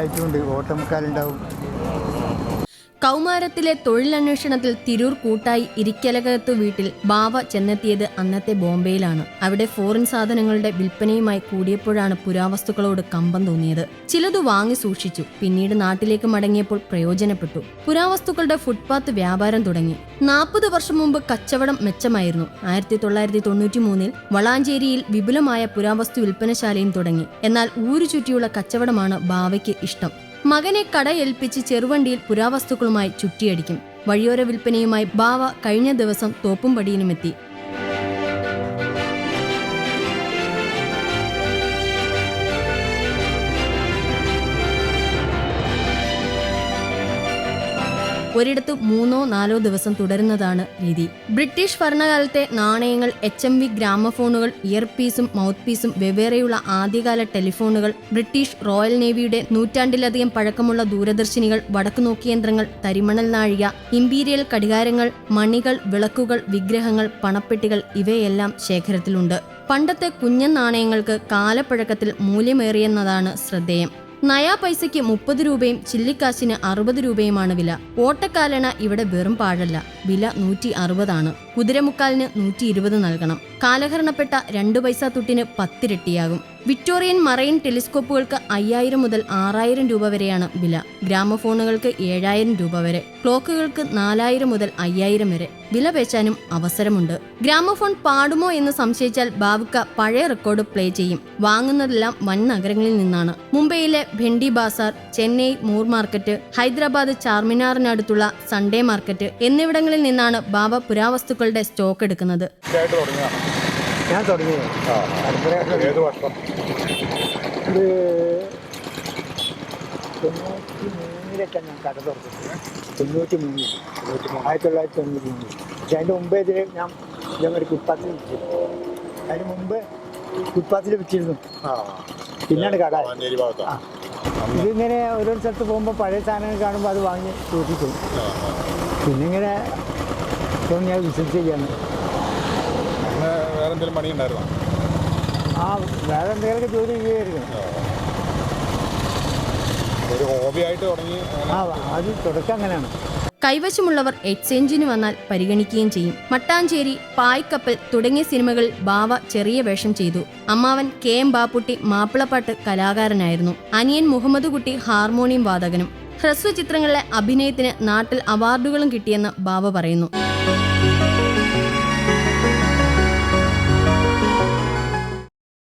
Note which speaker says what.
Speaker 1: എല്ലായിട്ടും ഉണ്ട് ഓട്ടമുക്കാലുണ്ടാവും
Speaker 2: കൗമാരത്തിലെ തൊഴിലന്വേഷണത്തിൽ തിരൂർ കൂട്ടായി ഇരിക്കലകത്തു വീട്ടിൽ ബാവ ചെന്നെത്തിയത് അന്നത്തെ ബോംബെയിലാണ്. അവിടെ ഫോറിൻ സാധനങ്ങളുടെ വിൽപ്പനയുമായി കൂടിയപ്പോഴാണ് പുരാവസ്തുക്കളോട് കമ്പം തോന്നിയത്. ചിലത് വാങ്ങി സൂക്ഷിച്ചു പിന്നീട് നാട്ടിലേക്ക് മടങ്ങിയപ്പോൾ പ്രയോജനപ്പെട്ടു. പുരാവസ്തുക്കളുടെ ഫുട്പാത്ത് വ്യാപാരം തുടങ്ങി. നാൽപ്പത് വർഷം മുമ്പ് കച്ചവടം മെച്ചമായിരുന്നു. ആയിരത്തി തൊള്ളായിരത്തി തൊണ്ണൂറ്റി മൂന്നിൽ വളാഞ്ചേരിയിൽ വിപുലമായ പുരാവസ്തു വിൽപ്പനശാലയും തുടങ്ങി. എന്നാൽ ഊരു ചുറ്റിയുള്ള കച്ചവടമാണ് ബാവയ്ക്ക് ഇഷ്ടം. മകനെ കട ഏൽപ്പിച്ച് ചെറുവണ്ടിയിൽ പുരാവസ്തുക്കളുമായി ചുറ്റിയടിക്കും. വഴിയോര വിൽപ്പനയുമായി ബാവ കഴിഞ്ഞ ദിവസം തോപ്പുംപടിയിലുമെത്തി. ഒരിടത്ത് മൂന്നോ നാലോ ദിവസം തുടരുന്നതാണ് രീതി. ബ്രിട്ടീഷ് ഭരണകാലത്തെ നാണയങ്ങൾ എച്ച് എം വി ഗ്രാമഫോണുകൾ ഇയർപീസും മൗത്ത് പീസും വെവ്വേറെയുള്ള ആദ്യകാല ടെലിഫോണുകൾ ബ്രിട്ടീഷ് റോയൽ നേവിയുടെ നൂറ്റാണ്ടിലധികം പഴക്കമുള്ള ദൂരദർശിനികൾ വടക്കുനോക്കിയന്ത്രങ്ങൾ തരിമണൽ നാഴിക ഇമ്പീരിയൽ കടികാരങ്ങൾ മണികൾ വിളക്കുകൾ വിഗ്രഹങ്ങൾ പണപ്പെട്ടികൾ ഇവയെല്ലാം ശേഖരത്തിലുണ്ട്. പണ്ടത്തെ കുഞ്ഞൻ നാണയങ്ങൾക്ക് കാലപ്പഴക്കത്തിൽ മൂല്യമേറിയെന്നതാണ് ശ്രദ്ധേയം. നയാ പൈസയ്ക്ക് മുപ്പത് രൂപയും ചില്ലിക്കാശിന് അറുപത് രൂപയുമാണ് വില. ഓട്ടക്കാലണ ഇവിടെ വെറും പാഴല്ല. വില നൂറ്റി അറുപതാണ്. കുതിരമുക്കാലിന് നൂറ്റി ഇരുപത് നൽകണം. കാലഹരണപ്പെട്ട രണ്ട് പൈസ തുട്ടിന് പത്തിരട്ടിയാകും. വിക്ടോറിയൻ മറൈൻ ടെലിസ്കോപ്പുകൾക്ക് അയ്യായിരം മുതൽ ആറായിരം രൂപ വരെയാണ് വില. ഗ്രാമഫോണുകൾക്ക് ഏഴായിരം രൂപ വരെ. ക്ലോക്കുകൾക്ക് നാലായിരം മുതൽ അയ്യായിരം വരെ. വില പേശാനും അവസരമുണ്ട്. ഗ്രാമഫോൺ പാടുമോ എന്ന് സംശയിച്ചാൽ ബാവുക്ക പഴയ റെക്കോർഡ് പ്ലേ ചെയ്യും. വാങ്ങുന്നതെല്ലാം വൻ നഗരങ്ങളിൽ നിന്നാണ്. മുംബൈയിലെ ഭെണ്ടി ബാസാർ ചെന്നൈ മൂർ മാർക്കറ്റ് ഹൈദരാബാദ് ചാർമിനാറിനടുത്തുള്ള സൺഡേ മാർക്കറ്റ് എന്നിവിടങ്ങളിൽ നിന്നാണ് ബാബ പുരാവസ്തുക്കളുടെ സ്റ്റോക്ക് എടുക്കുന്നത്?
Speaker 1: ഞാൻ തുടങ്ങിയത്
Speaker 3: ആ
Speaker 1: അടുത്ത
Speaker 3: ഏത് വർഷം?
Speaker 1: ഇത് തൊണ്ണൂറ്റി മൂന്നിലൊക്കെ ഞാൻ കട തുറക്കുന്നത്. തൊണ്ണൂറ്റി മൂന്നിൽ ആയിരത്തി തൊള്ളായിരത്തി തൊണ്ണൂറ്റി മൂന്നിൽ പക്ഷെ അതിന്റെ മുമ്പേ ഇതിൽ ഞാൻ ഇതേമാതിരി ഫുട്പാത്തിൽ വിറ്റിരുന്നു. അതിന് മുമ്പ് ഫുട്പാത്തിൽ വിറ്റിരുന്നു.
Speaker 3: ആ.
Speaker 1: പിന്നാണ് കട. ഇതിങ്ങനെ ഓരോ സ്ഥലത്ത് പോകുമ്പോൾ പഴയ സാധനങ്ങൾ കാണുമ്പോൾ അത് വാങ്ങി സൂക്ഷിക്കും.
Speaker 3: ആ, ആ.
Speaker 1: ഞാൻ വിസിറ്റ്
Speaker 3: ചെയ്യാണ് വേറെ എന്തെങ്കിലും പണിയുണ്ടായിരുന്നോ
Speaker 1: ആ വേറെ എന്തെങ്കിലുമൊക്കെ ജോലി ചെയ്യായിരുന്നു.
Speaker 3: ഒരു ഹോബി ആയിട്ട് തുടങ്ങി
Speaker 1: ആ അത് തുടക്കം അങ്ങനെയാണ്.
Speaker 2: കൈവശമുള്ളവർ എക്സ്ചേഞ്ചിന് വന്നാൽ പരിഗണിക്കുകയും ചെയ്യും. മട്ടാഞ്ചേരി പായ്ക്കപ്പൽ തുടങ്ങിയ സിനിമകളിൽ ബാവ ചെറിയ വേഷം ചെയ്തു. അമ്മാവൻ കെ എം ബാപ്പുട്ടി മാപ്പിളപ്പാട്ട് കലാകാരനായിരുന്നു. അനിയൻ മുഹമ്മദ് കുട്ടി ഹാർമോണിയം വാദകനും. ഹ്രസ്വ ചിത്രങ്ങളിലെ അഭിനയത്തിന് നാട്ടിൽ അവാർഡുകളും കിട്ടിയെന്ന് ബാബ പറയുന്നു.